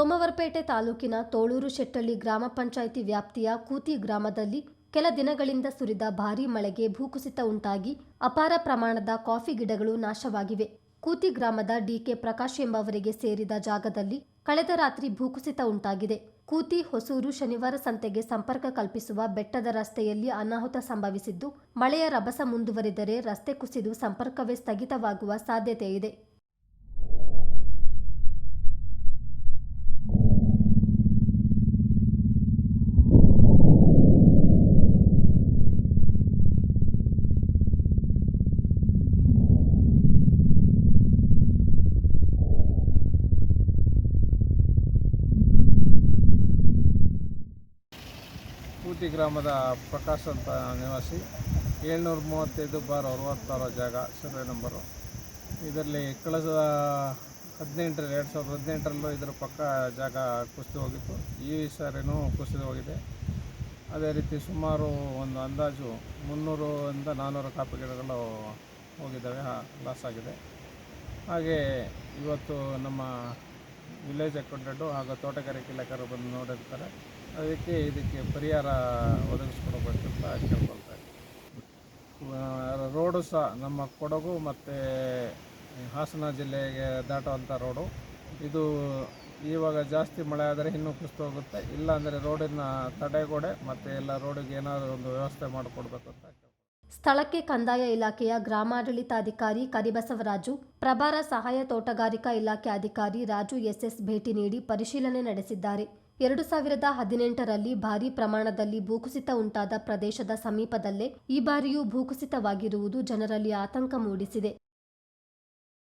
ಸೋಮವಾರಪೇಟೆ ತಾಲೂಕಿನ ತೋಳೂರು ಶೆಟ್ಟಳ್ಳಿ ಗ್ರಾಮ ಪಂಚಾಯಿತಿ ವ್ಯಾಪ್ತಿಯ ಕೂತಿ ಗ್ರಾಮದಲ್ಲಿ ಕೆಲ ದಿನಗಳಿಂದ ಸುರಿದ ಭಾರೀ ಮಳೆಗೆ ಭೂಕುಸಿತ ಉಂಟಾಗಿ ಅಪಾರ ಪ್ರಮಾಣದ ಕಾಫಿ ಗಿಡಗಳು ನಾಶವಾಗಿವೆ. ಕೂತಿ ಗ್ರಾಮದ ಡಿಕೆ ಪ್ರಕಾಶ್ ಎಂಬವರಿಗೆ ಸೇರಿದ ಜಾಗದಲ್ಲಿ ಕಳೆದ ರಾತ್ರಿ ಭೂಕುಸಿತ ಉಂಟಾಗಿದೆ. ಕೂತಿ ಹೊಸೂರು ಶನಿವಾರ ಸಂತೆಗೆ ಸಂಪರ್ಕ ಕಲ್ಪಿಸುವ ಬೆಟ್ಟದ ರಸ್ತೆಯಲ್ಲಿ ಅನಾಹುತ ಸಂಭವಿಸಿದ್ದು, ಮಳೆಯ ರಭಸ ಮುಂದುವರಿದರೆ ರಸ್ತೆ ಕುಸಿದು ಸಂಪರ್ಕವೇ ಸ್ಥಗಿತವಾಗುವ ಸಾಧ್ಯತೆ ಕೂತಿ ಗ್ರಾಮದ ಪ್ರಕಾಶ್ ಅಂತ ನಿವಾಸಿ, ಏಳ್ನೂರ ಮೂವತ್ತೈದು ಬಾರ್ ಅರವತ್ತಾರು ಜಾಗ ಸರ್ವೆ ನಂಬರು. ಇದರಲ್ಲಿ ಕಳೆದ ಹದಿನೆಂಟರಲ್ಲಿ ಎರಡು ಸಾವಿರದ ಹದಿನೆಂಟರಲ್ಲೂ ಇದರ ಪಕ್ಕ ಜಾಗ ಕುಸಿದು ಹೋಗಿತ್ತು. ಈ ಸಾರಿನೂ ಕುಸಿದು ಹೋಗಿದೆ. ಅದೇ ರೀತಿ ಸುಮಾರು ಒಂದು ಅಂದಾಜು ಮುನ್ನೂರಿಂದ ನಾನ್ನೂರು ಕಾಪಿ ಗಿಡಗಳು ಹೋಗಿದ್ದಾವೆ. ಲಾಸ್ ಆಗಿದೆ. ಹಾಗೆ ಇವತ್ತು ನಮ್ಮ ವಿಲೇಜ್ ಅಕೌಂಟೆಂಟು ಹಾಗೂ ತೋಟಗಾರಿಕೆ ಇಲಾಖೆಯವರು ಬಂದು ನೋಡಿರ್ತಾರೆ. ಅದಕ್ಕೆ ಇದಕ್ಕೆ ಪರಿಹಾರ ಒದಗಿಸ್ಕೊಡ್ಬೇಕಂತ ಕೇಳ್ಕೊಳ್ತಾ ರೋಡು ಸಹ ನಮ್ಮ ಕೊಡಗು ಮತ್ತು ಹಾಸನ ಜಿಲ್ಲೆಗೆ ದಾಟುವಂಥ ರೋಡು. ಇದು ಇವಾಗ ಜಾಸ್ತಿ ಮಳೆ ಆದರೆ ಇನ್ನೂ ಕುಸಿತು ಹೋಗುತ್ತೆ. ಇಲ್ಲ ಅಂದರೆ ರೋಡಿನ ತಡೆಗೋಡೆ ಮತ್ತು ಎಲ್ಲ ರೋಡಿಗೆ ಏನಾದರೂ ಒಂದು ವ್ಯವಸ್ಥೆ ಮಾಡಿಕೊಡ್ಬೇಕು ಅಂತ. ಸ್ಥಳಕ್ಕೆ ಕಂದಾಯ ಇಲಾಖೆಯ ಗ್ರಾಮಾಡಳಿತಾಧಿಕಾರಿ ಕರಿಬಸವರಾಜು, ಪ್ರಭಾರ ಸಹಾಯ ತೋಟಗಾರಿಕಾ ಇಲಾಖೆ ಅಧಿಕಾರಿ ರಾಜು ಎಸ್ಎಸ್ ಭೇಟಿ ನೀಡಿ ಪರಿಶೀಲನೆ ನಡೆಸಿದ್ದಾರೆ. ಎರಡು ಸಾವಿರದ ಹದಿನೆಂಟರಲ್ಲಿ ಭಾರೀ ಪ್ರಮಾಣದಲ್ಲಿ ಭೂಕುಸಿತ ಉಂಟಾದ ಪ್ರದೇಶದ ಸಮೀಪದಲ್ಲೇ ಈ ಬಾರಿಯೂ ಭೂಕುಸಿತವಾಗಿರುವುದು ಜನರಲ್ಲಿ ಆತಂಕ ಮೂಡಿಸಿದೆ.